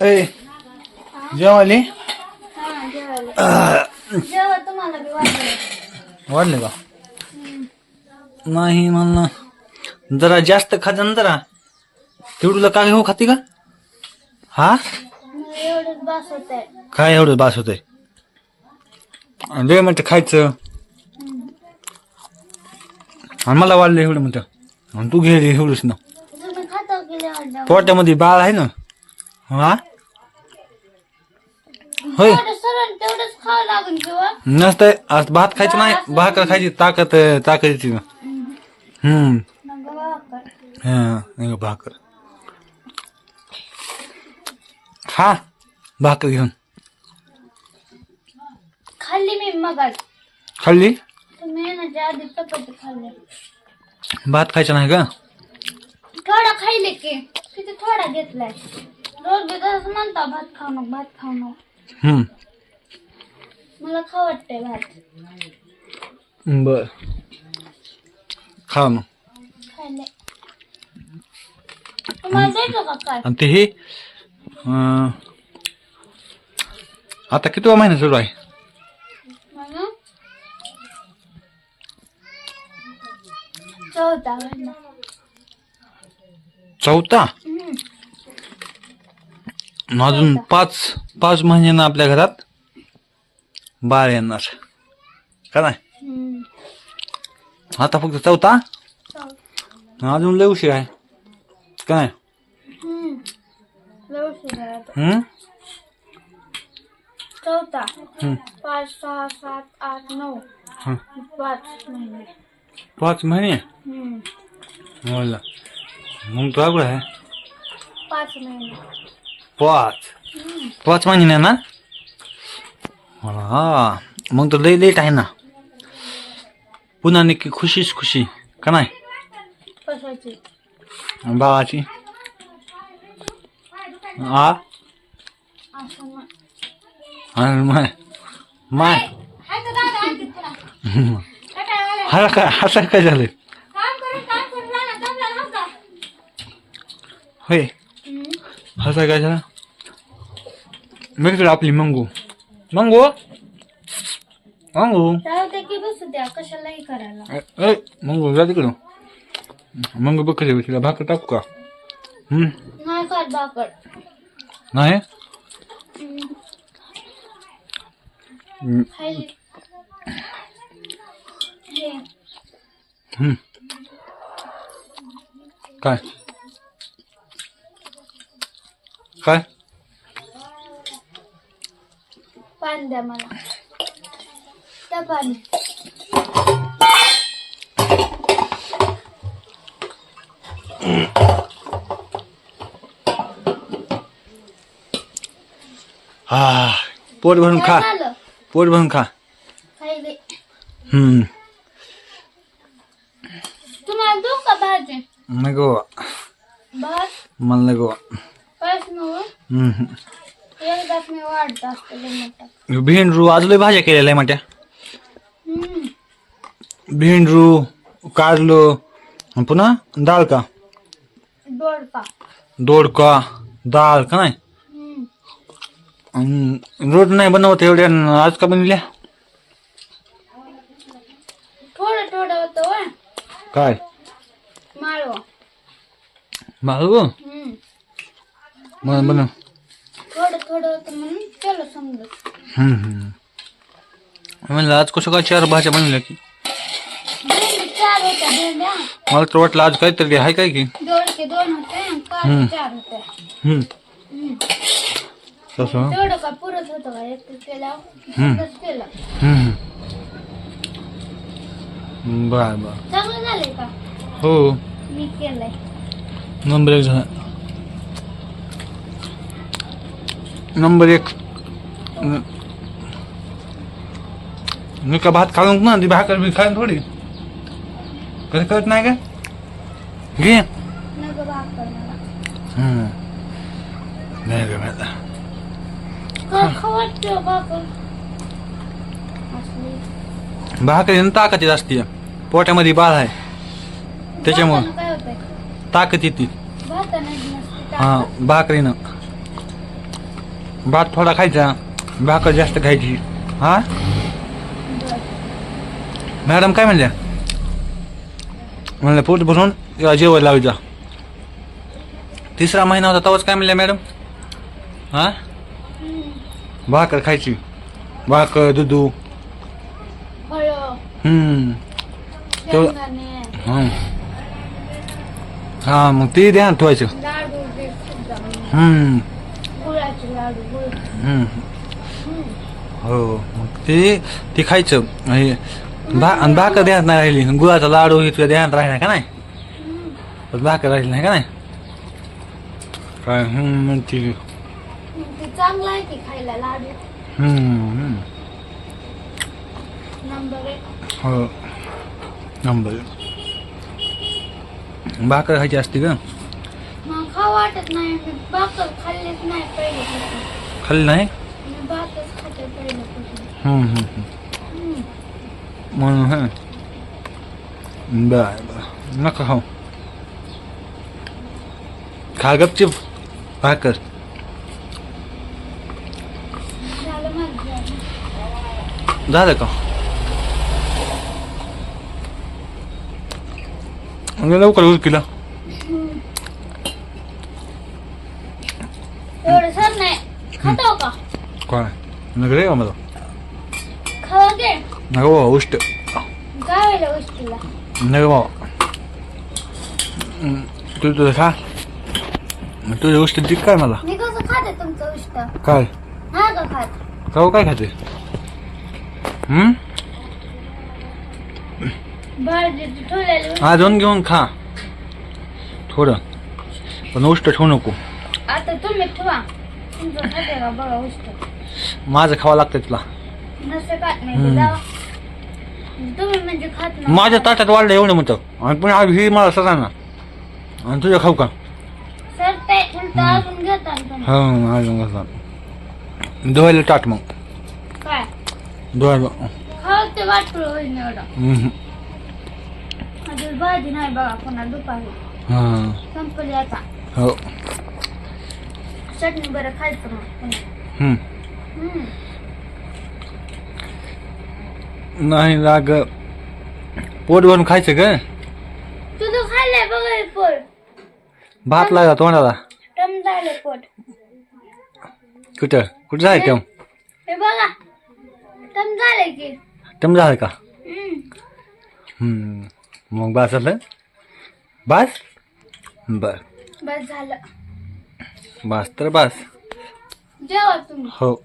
ए जेवाले हा वाढले का? नाही मला जरा जास्त खाजा ना जरा. तेवढं काय हो खाते का? हा? होत काय एवढं बास होतंय? लय म्हणतं खायचं. आणि मला वाढलं एवढं म्हणतं. आणि तू घे एवढंच ना. खाता पोटामध्ये बाळ आहे ना. हा? होय. तेवढंच खावं किंवा नसतंय आज भात खायचं नाही भाकर खायची ताकद ताकद येते ना. हम्म. मग भाकर. हा नाही भाकर. खा भाकर घेऊन. खाल्ली मी मग खाल्ली? तुम्ही येण्याच्या आधी चपाती खाल्ली. भात खायचं नाही का? थोडा खाल्ले की किती थोडा घेतलाय. रोज बी तसंच म्हणता भात खाऊ नको भात खाऊ नको. मला खाऊ वाटतंय भात. बर. खा मग. आणि ते हे आता किती महिना सुरू आहे? चौथा चौथा? अजून पाच पाच महिन्यानं आपल्या घरात? बाळ येणार. का नाही. आता फक्त चौथा. अजून लय उशीर आहे. का नाही? चौथा. पाच सहा सात आठ नऊ. हं. पाच महिने. पाच महिने? मग तो आहे. पाच महिने. पाच पाच महिने ना मग तर लई लेट आहे ना पुन्हा नक्की खुशीच खुशी का नाही बाबाची हा माय माय हा काय हसा काय झालं होय हसा काय झालं मिळतो आपली मंगू मंगू मंगू जाऊ दे की बसू द्या कशालाही करायला ए, ए, मंगू जा तिकडं मंगू बघ कशी तिला भाकर टाकू का हम्म नाही खात भाकर नाही हम्म. हम्म, खायली हे हम्म. काय काय पाणी द्या मला त्या पाणी हा पोट भरून खा काय झालं पोट भरून खा खायले हम्म तुम्हाला देऊ का भाजी नको भात मला नको पाच नऊ हम्म एकदाच मी वाढत असते मोठा भेंडरू अजूनही भाज्या केलेल्या आहे मोठ्या हम्म. भेंडरू कारलो आणि पुन्हा डाळ का? दोडका. दोडका डाळ का नाही? हम्म. रोज नाही बनवत एवढ्या अन आज का बनवल्या? थोडं थोडं होतं होय. काय? माळव. मारू हम्म. बनव. थोडं होतं म्हणून केलं समजत हम्म हम्म. म्हणलं आज कसं काय चार भाज्या बनवल्या की? भेंडी चार होत्या भेंड्या. मला तर वाटलं आज काहीतरी आहे काय की? दोडके दोन होते आणि हम्म. कारले चार होते हम्म. हम्म. तसं? तेवढं का पुरत होतं का एक केल्यावर हम्म. एकच केलं. हम्म. बर बर. चांगलं झालंय का? हो. मी केलंय. नंबर एक झाला. नंबर एक। न- मी का भात खाऊन ना ती भाकर बी खाऊन थोडी। कसं कळत नाही का? घे. नग भाकर मला. हम्म. नाही ग मला का खाऊ वाटतं भाकर. असली. भाकरी ताकद येत असते. पोटामध्ये बाळ आहे. त्याच्यामुळं भातानं काय होतंय? ताकद येते. भातानं नसते हा ताकद. भाकरीनं. भात थोडा खायचा भाकर जास्त खायची. हा? मॅडम काय म्हणल्या? म्हणलं पोट भरून या जेवायला लावायचा तिसरा महिना होता तेव्हाच काय म्हणल्या मॅडम? हा? भाकर खायची. भाकर दुधू. हम्म. तेवढं हं. मग ते ध्यान ठेवायचं. हम्म गुळाचे लाडू गुळ हम्म. हो मग ते ते खायचं. आणि भा आणि भाकर ध्यान नाही राहिली. गुळाचा लाडू हे तुझ्या ध्यान राहिला का नाही? पण भाकर राहिली नाही का नाही? काय हम्म ठीक आहे. ते चांगलं आहे की खायला लाडू. हम्म हो. नंबर भाकर खायची असते का? खाऊ वाटत नाही. मी भाकर खाल्लीच नाही पहिल्यापासून खाल्ली नाही? मी भातच खाते पहिल्यापासून हम्म, हम्म, हम्म. हम्म. म्हणून हं. बर बर. नका खाऊ. खा गपचिप. भाकर झालं माझं जेवण. झालं का? आणि लवकर उरकिला एवढं सर नाही खातो का का मला खावा घे नका बाबा उष्ट. बाबा. हम्म, तू तुझं खा. तुझं उष्ट ती काय मला? मी कसं खाते तुमचं उष्ट? काय? हा का खात? का काय खाते? हम्म? ठेवलेली अजून घेऊन खा. थोडं. पण उष्ट ठेवू नको. आता तुम्ही ठेवा. तुमचं खाते का बघा उष्ट? माझं खावं लागतं तुला. नसतं खात नाही हम्म. ते जावा. तुम्ही म्हणजे खात नाही. माझ्या ताटात वाढलं एवढं म्हणतं. आणि पण आज ही मला सगळ्यांना आणि तुझं खाऊ का? सर ते उलट अजून घेता ना तुम्ही. हो अजून कसं धुवायला टाट मग. काय? धुवायला. खाऊ ते वाटलं होईल एवढं. हम्म. अजून भाजी नाही बघा पुन्हा दुपारी. हा. संपली आता. हो. चटणी बरं खायचं मग. पुन्हा हम्म. नाही लाग पोट भरून खायचं का? तुझं खाल्लंय बघा पोट. भात लागला तोंडाला. टम झाले पोट. कुठं? कुठं जाय टम? हे बघा. टम झाले की. टम झालं का? हम्म. हम्म. मग बस झालं? बस बर. बस झालं. बस तर बस जेवा तुम्ही. हो.